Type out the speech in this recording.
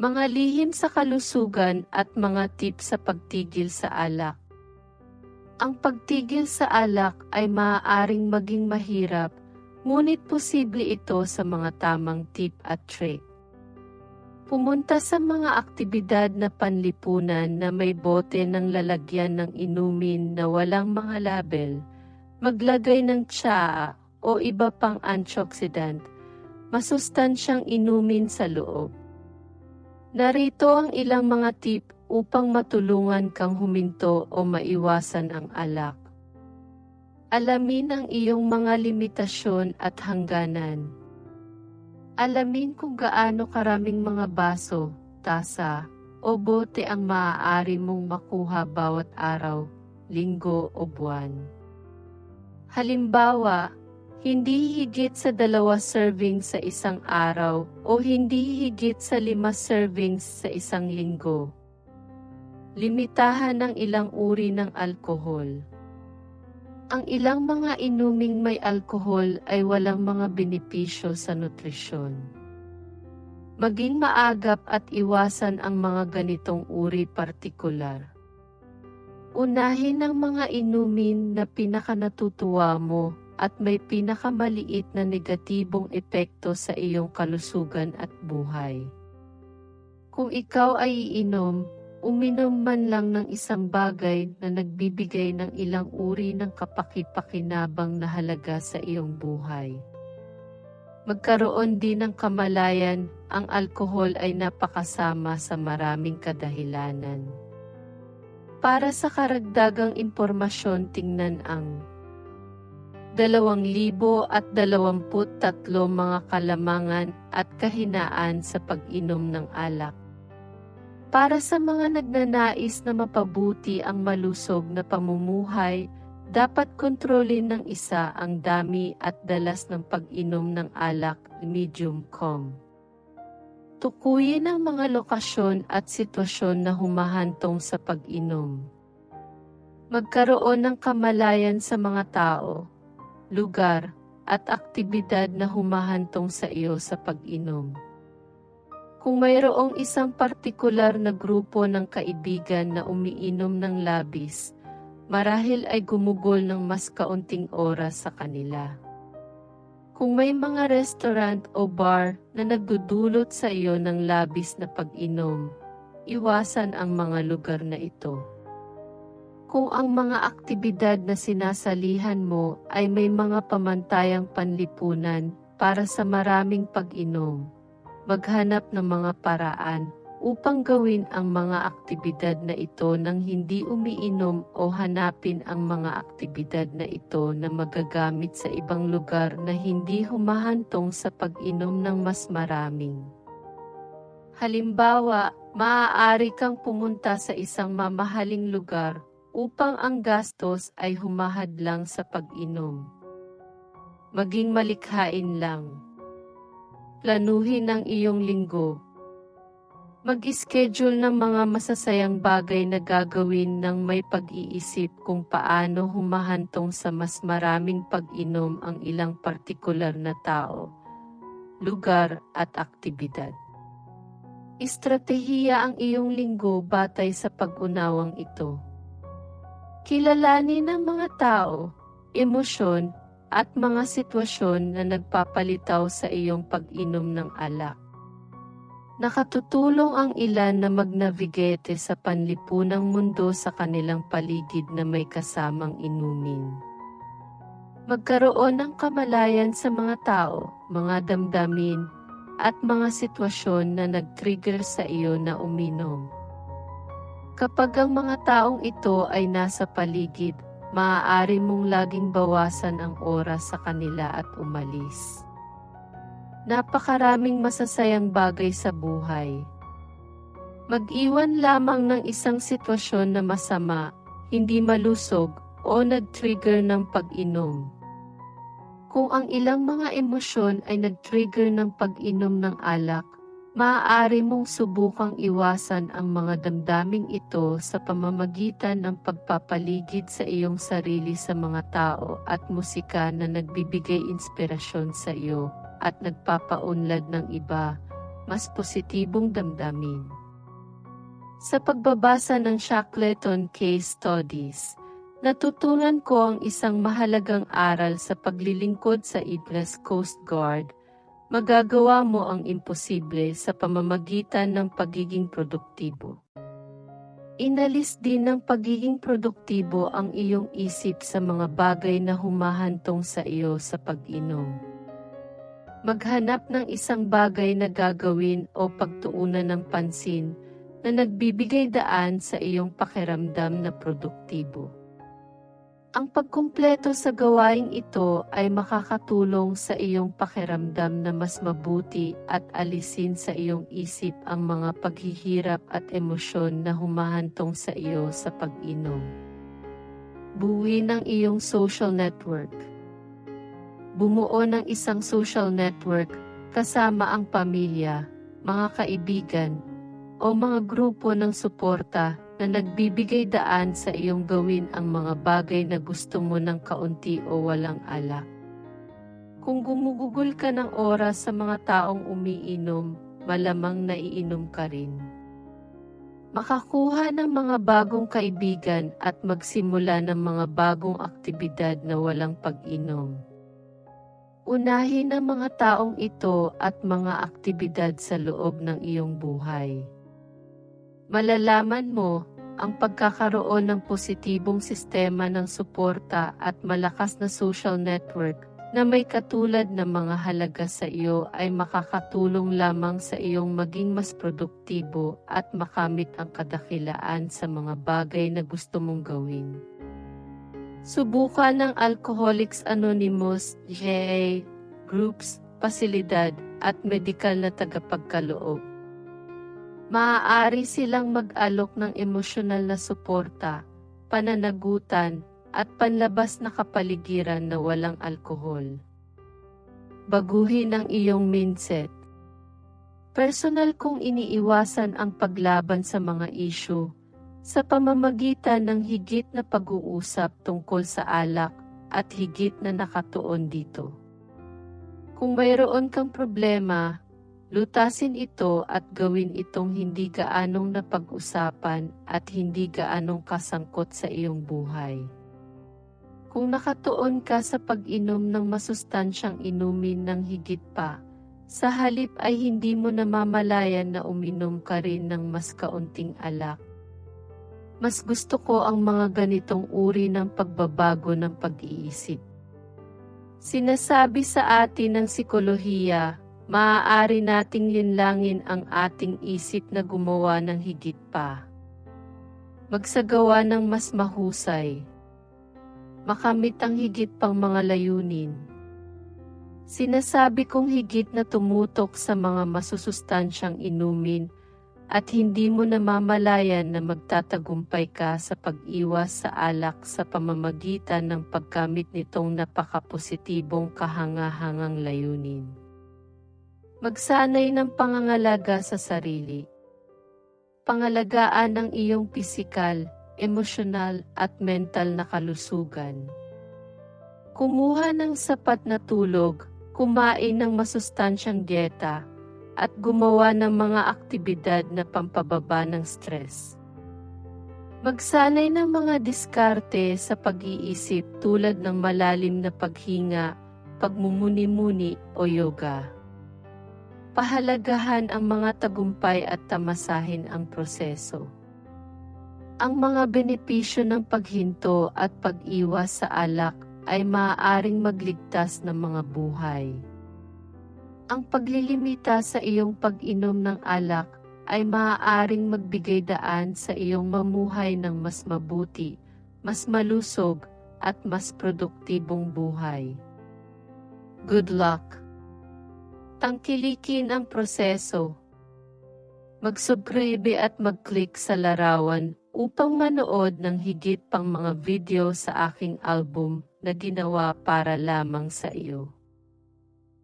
Mga lihim sa kalusugan at mga tip sa pagtigil sa alak. Ang pagtigil sa alak ay maaaring maging mahirap, ngunit posible ito sa mga tamang tip at trick. Pumunta sa mga aktibidad na panlipunan na may bote ng lalagyan ng inumin na walang mga label, maglagay ng tsaa o iba pang antioxidant, masustansyang inumin sa loob. Narito ang ilang mga tip upang matulungan kang huminto o maiwasan ang alak. Alamin ang iyong mga limitasyon at hangganan. Alamin kung gaano karaming mga baso, tasa, o bote ang maaari mong makuha bawat araw, linggo o buwan. Halimbawa, hindi higit sa dalawa serving sa isang araw o hindi higit sa lima servings sa isang linggo. Limitahan ng ilang uri ng alkohol. Ang ilang mga inuming may alkohol ay walang mga benepisyo sa nutrisyon. Maging maagap at iwasan ang mga ganitong uri partikular. Unahin ang mga inumin na pinakanatutuwa mo at may pinakamaliit na negatibong epekto sa iyong kalusugan at buhay. Kung ikaw ay iinom, uminom man lang ng isang bagay na nagbibigay ng ilang uri ng kapakipakinabang na halaga sa iyong buhay. Magkaroon din ng kamalayan, ang alkohol ay napakasama sa maraming kadahilanan. Para sa karagdagang impormasyon tingnan ang 2,023 mga kalamangan at kahinaan sa pag-inom ng alak. Para sa mga nagnanais na mapabuti ang malusog na pamumuhay, dapat kontrolin ng isa ang dami at dalas ng pag-inom ng alak medium com. Tukuyin ang mga lokasyon at sitwasyon na humahantong sa pag-inom. Magkaroon ng kamalayan sa mga tao, lugar, at aktibidad na humahantong sa iyo sa pag-inom. Kung mayroong isang partikular na grupo ng kaibigan na umiinom ng labis, marahil ay gumugol ng mas kaunting oras sa kanila. Kung may mga restaurant o bar na nagdudulot sa iyo ng labis na pag-inom, iwasan ang mga lugar na ito. Kung ang mga aktibidad na sinasalihan mo ay may mga pamantayang panlipunan para sa maraming pag-inom, maghanap ng mga paraan upang gawin ang mga aktibidad na ito nang hindi umiinom o hanapin ang mga aktibidad na ito na magagamit sa ibang lugar na hindi humahantong sa pag-inom ng mas maraming. Halimbawa, maaari kang pumunta sa isang mamahaling lugar upang ang gastos ay humahadlang sa pag-inom. Maging malikhain lang. Planuhin ang iyong linggo. Mag-schedule ng mga masasayang bagay na gagawin ng may pag-iisip kung paano humahantong sa mas maraming pag-inom ang ilang partikular na tao, lugar at aktibidad. Estratehiya ang iyong linggo batay sa pag-unawang ito. Kilalanin ng mga tao, emosyon, at mga sitwasyon na nagpapalitaw sa iyong pag-inom ng alak. Nakatutulong ang ilan na magnavigate sa panlipunang mundo sa kanilang paligid na may kasamang inumin. Magkaroon ng kamalayan sa mga tao, mga damdamin, at mga sitwasyon na nag-trigger sa iyo na uminom. Kapag ang mga taong ito ay nasa paligid, maaari mong laging bawasan ang oras sa kanila at umalis. Napakaraming masasayang bagay sa buhay. Mag-iwan lamang ng isang sitwasyon na masama, hindi malusog, o nag-trigger ng pag-inom. Kung ang ilang mga emosyon ay nag-trigger ng pag-inom ng alak, Maaari mong subukang iwasan ang mga damdaming ito sa pamamagitan ng pagpapaligid sa iyong sarili sa mga tao at musika na nagbibigay inspirasyon sa iyo at nagpapaunlad ng iba. mas positibong damdamin. Sa pagbabasa ng Shackleton Case Studies, natutunan ko ang isang mahalagang aral sa paglilingkod sa Igles Coast Guard. Magagawa mo ang imposible sa pamamagitan ng pagiging produktibo. Inalis din ng pagiging produktibo ang iyong isip sa mga bagay na humahantong sa iyo sa pag-inom. Maghanap ng isang bagay na gagawin o pagtuunan ng pansin na nagbibigay daan sa iyong pakiramdam na produktibo. Ang pagkumpleto sa gawaing ito ay makakatulong sa iyong pakiramdam na mas mabuti at alisin sa iyong isip ang mga paghihirap at emosyon na humahantong sa iyo sa pag-inom. Buwi ng iyong social network. Bumuo ng isang social network kasama ang pamilya, mga kaibigan, o mga grupo ng suporta na nagbibigay daan sa iyong gawin ang mga bagay na gusto mo ng kaunti o walang alak. Kung gumugugol ka ng oras sa mga taong umiinom, malamang naiinom ka rin. Makakuha ng mga bagong kaibigan at magsimula ng mga bagong aktibidad na walang pag-inom. Unahin ang mga taong ito at mga aktibidad sa loob ng iyong buhay malalaman mo ang pagkakaroon ng positibong sistema ng suporta at malakas na social network na may katulad ng mga halaga sa iyo ay makakatulong lamang sa iyong maging mas produktibo at makamit ang kadakilaan sa mga bagay na gusto mong gawin. Subukan ng Alcoholics Anonymous, JA, groups, pasilidad, at medikal na tagapagkaloob maaari silang mag-alok ng emosyonal na suporta, pananagutan, at panlabas na kapaligiran na walang alkohol. Baguhin ang iyong mindset. Personal kong iniiwasan ang paglaban sa mga isyu sa pamamagitan ng higit na pag-uusap tungkol sa alak at higit na nakatuon dito. Kung mayroon kang problema, Lutasin ito at gawin itong hindi gaanong napag-usapan at hindi gaanong kasangkot sa iyong buhay. Kung nakatuon ka sa pag-inom ng masustansyang inumin ng higit pa, sa halip ay hindi mo namamalayan na uminom ka rin ng mas kaunting alak. Mas gusto ko ang mga ganitong uri ng pagbabago ng pag-iisip. Sinasabi sa atin ng sikolohiya, maaari nating linlangin ang ating isip na gumawa ng higit pa. Magsagawa ng mas mahusay. Makamit ang higit pang mga layunin. Sinasabi kong higit na tumutok sa mga masusustansyang inumin at hindi mo namamalayan na magtatagumpay ka sa pag-iwas sa alak sa pamamagitan ng pagkamit nitong napakapositibong kahangahangang layunin. Magsanay ng pangangalaga sa sarili. Pangalagaan ang iyong pisikal, emosyonal at mental na kalusugan. Kumuha ng sapat na tulog, kumain ng masustansyang dieta, at gumawa ng mga aktibidad na pampababa ng stress. Magsanay ng mga diskarte sa pag-iisip tulad ng malalim na paghinga, pagmumuni-muni o yoga. Pahalagahan ang mga tagumpay at tamasahin ang proseso. Ang mga benepisyo ng paghinto at pag-iwas sa alak ay maaaring magligtas ng mga buhay. Ang paglilimita sa iyong pag-inom ng alak ay maaaring magbigay daan sa iyong mamuhay ng mas mabuti, mas malusog, at mas produktibong buhay. Good luck! Tangkilikin ang proseso. Mag-subscribe at mag-click sa larawan upang manood ng higit pang mga video sa aking album na ginawa para lamang sa iyo.